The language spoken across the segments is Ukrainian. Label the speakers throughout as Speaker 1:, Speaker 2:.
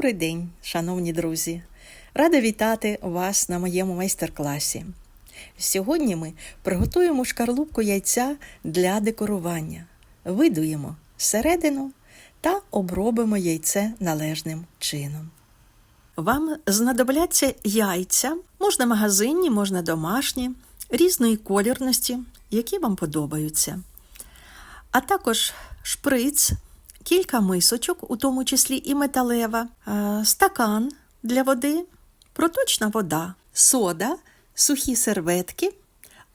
Speaker 1: Добрий день, шановні друзі! Рада вітати вас на моєму майстер-класі. Сьогодні ми приготуємо шкарлупку яйця для декорування, видуємо середину та обробимо яйце належним чином. Вам знадобляться яйця, можна магазинні, можна домашні, різної колірності, які вам подобаються. А також шприц, кілька мисочок, у тому числі і металева, е, стакан для води, проточна вода, сода, сухі серветки,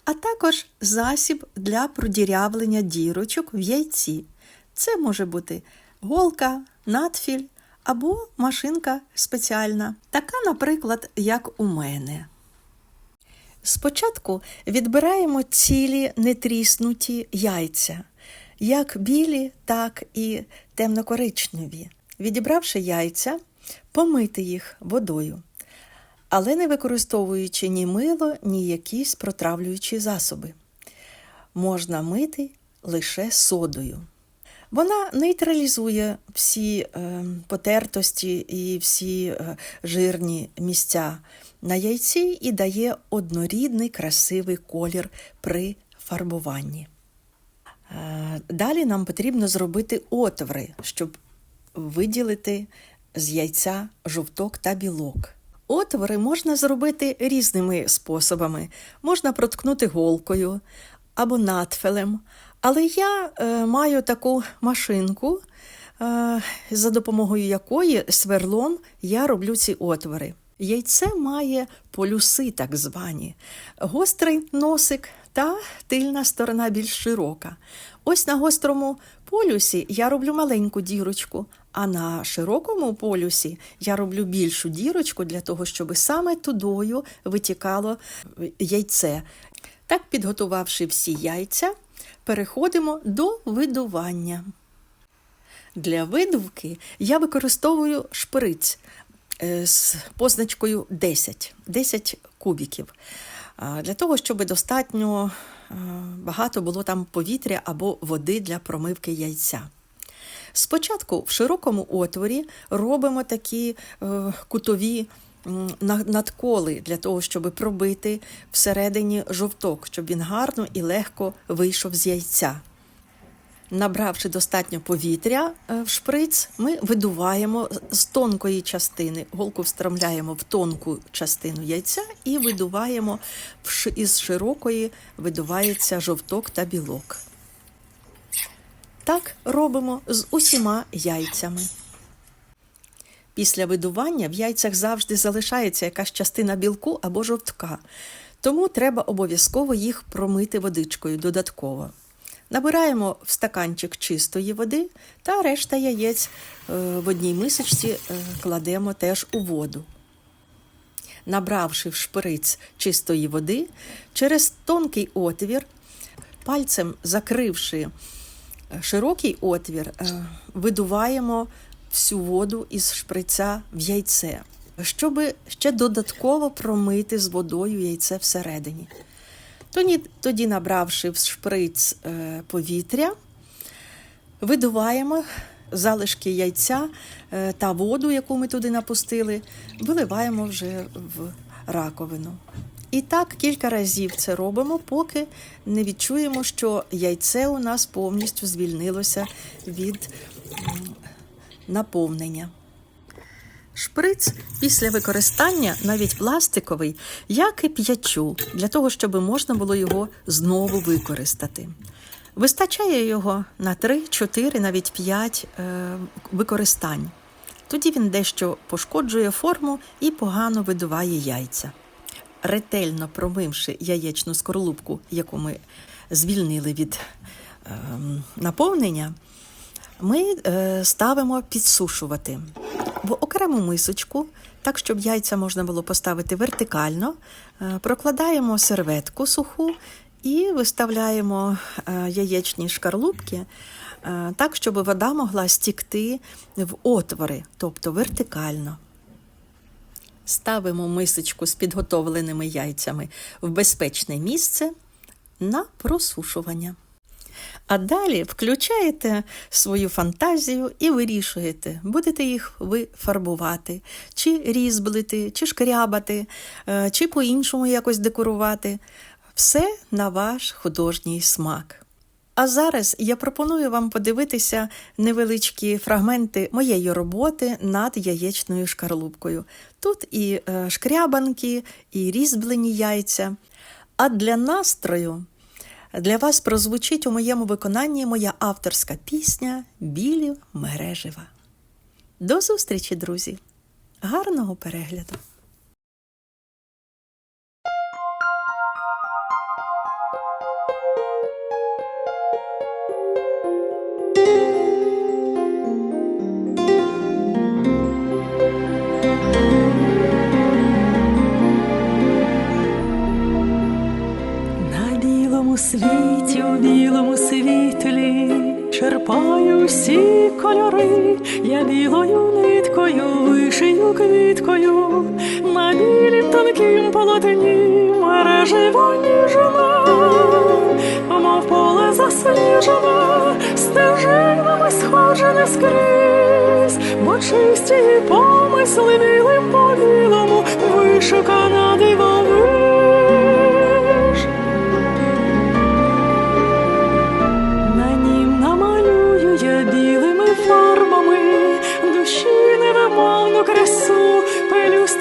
Speaker 1: а також засіб для продірявлення дірочок в яйці. Це може бути голка, надфіль або машинка спеціальна, така, наприклад, як у мене. Спочатку відбираємо цілі нетріснуті яйця, як білі, так і темнокоричневі. Відібравши яйця, помити їх водою, але не використовуючи ні мило, ні якісь протравлюючі засоби. Можна мити лише содою. Вона нейтралізує всі е, потертості і всі е, жирні місця на яйці і дає однорідний красивий колір при фарбуванні. Е, далі нам потрібно зробити отвори, щоб виділити з яйця жовток та білок. Отвори можна зробити різними способами. Можна проткнути голкою або надфелем. Але я е, маю таку машинку, е, за допомогою якої сверлом я роблю ці отвори. Яйце має полюси, так звані, гострий носик та тильна сторона більш широка. Ось на гострому полюсі я роблю маленьку дірочку, а на широкому полюсі я роблю більшу дірочку для того, щоб саме тудою витікало яйце. Так, підготувавши всі яйця, переходимо до видування. Для видувки я використовую шприць е, з позначкою 10, 10 кубіків. Для того, щоб достатньо багато було там повітря або води для промивки яйця. Спочатку в широкому отворі робимо такі е, кутові надколи для того, щоб пробити всередині жовток, щоб він гарно і легко вийшов з яйця. Набравши достатньо повітря е, в шприц, ми видуваємо з тонкої частини, голку встромляємо в тонку частину яйця і видуваємо із широкої видувається жовток та білок. Так робимо з усіма яйцями. Після видування в яйцях завжди залишається якась частина білку або жовтка, тому треба обов'язково їх промити водичкою додатково. Набираємо в стаканчик чистої води та решта яєць е, в одній мисочці е, кладемо теж у воду. Набравши в шприц чистої води, через тонкий отвір, пальцем закривши е, широкий отвір, видуваємо всю воду із шприця в яйце, щоб ще додатково промити з водою яйце всередині. Тоді, набравши в шприц е, повітря, видуваємо залишки яйця е, та воду, яку ми туди напустили, виливаємо вже в раковину. І так кілька разів це робимо, поки не відчуємо, що яйце у нас повністю звільнилося від наповнення. Шприц після використання, навіть пластиковий, я кип'ячу, для того, щоб можна було його знову використати. Вистачає його на 3, 4, навіть 5 е, використань. Тоді він дещо пошкоджує форму і погано видуває яйця. Ретельно промивши яєчну скорлупку, яку ми звільнили від е, наповнення, ми е, ставимо підсушувати в окрему мисочку, так щоб яйця можна було поставити вертикально, е, прокладаємо серветку суху і виставляємо е, яєчні шкарлупки так, щоб вода могла стікти в отвори, тобто вертикально. Ставимо мисочку з підготовленими яйцями в безпечне місце на просушування. А далі включаєте свою фантазію і вирішуєте, будете їх ви фарбувати, чи різблити, чи шкрябати, е, чи по-іншому якось декорувати. Все на ваш художній смак. А зараз я пропоную вам подивитися невеличкі фрагменти моєї роботи над яєчною шкарлупкою. Тут і е, шкрябанки, і різьблені яйця. А для настрою для вас прозвучить у моєму виконанні моя авторська пісня Білі мережива. До зустрічі, друзі! Гарного перегляду!
Speaker 2: Черпаю всі кольори, я білою ниткою вишию квіткою, на білім тонкім полотні мереживо ніжна, мов поле засніжене, стежинами сходжене скрізь, бо чисті помисли білим по білому вишукана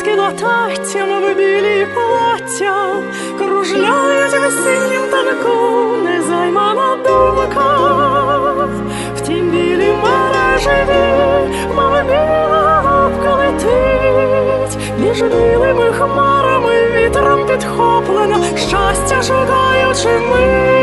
Speaker 2: пелюстки лататтям в білі плаття, кружляють в синім танку, незаймана думка. Втім, білі мережеві, мов біла лапка летить, між білими хмарами вітром підхоплено, щастя шукаючи мить.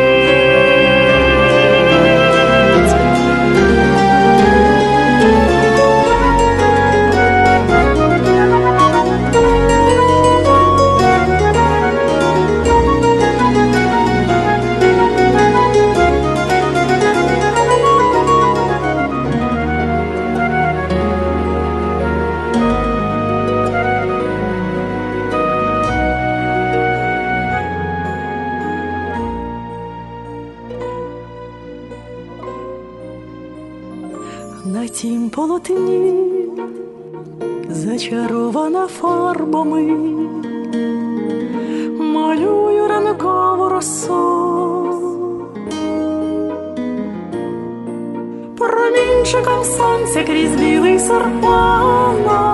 Speaker 2: Полотні зачарована фарбами, малюю ранкову росу. Промінчиком сонця крізь білий серпанок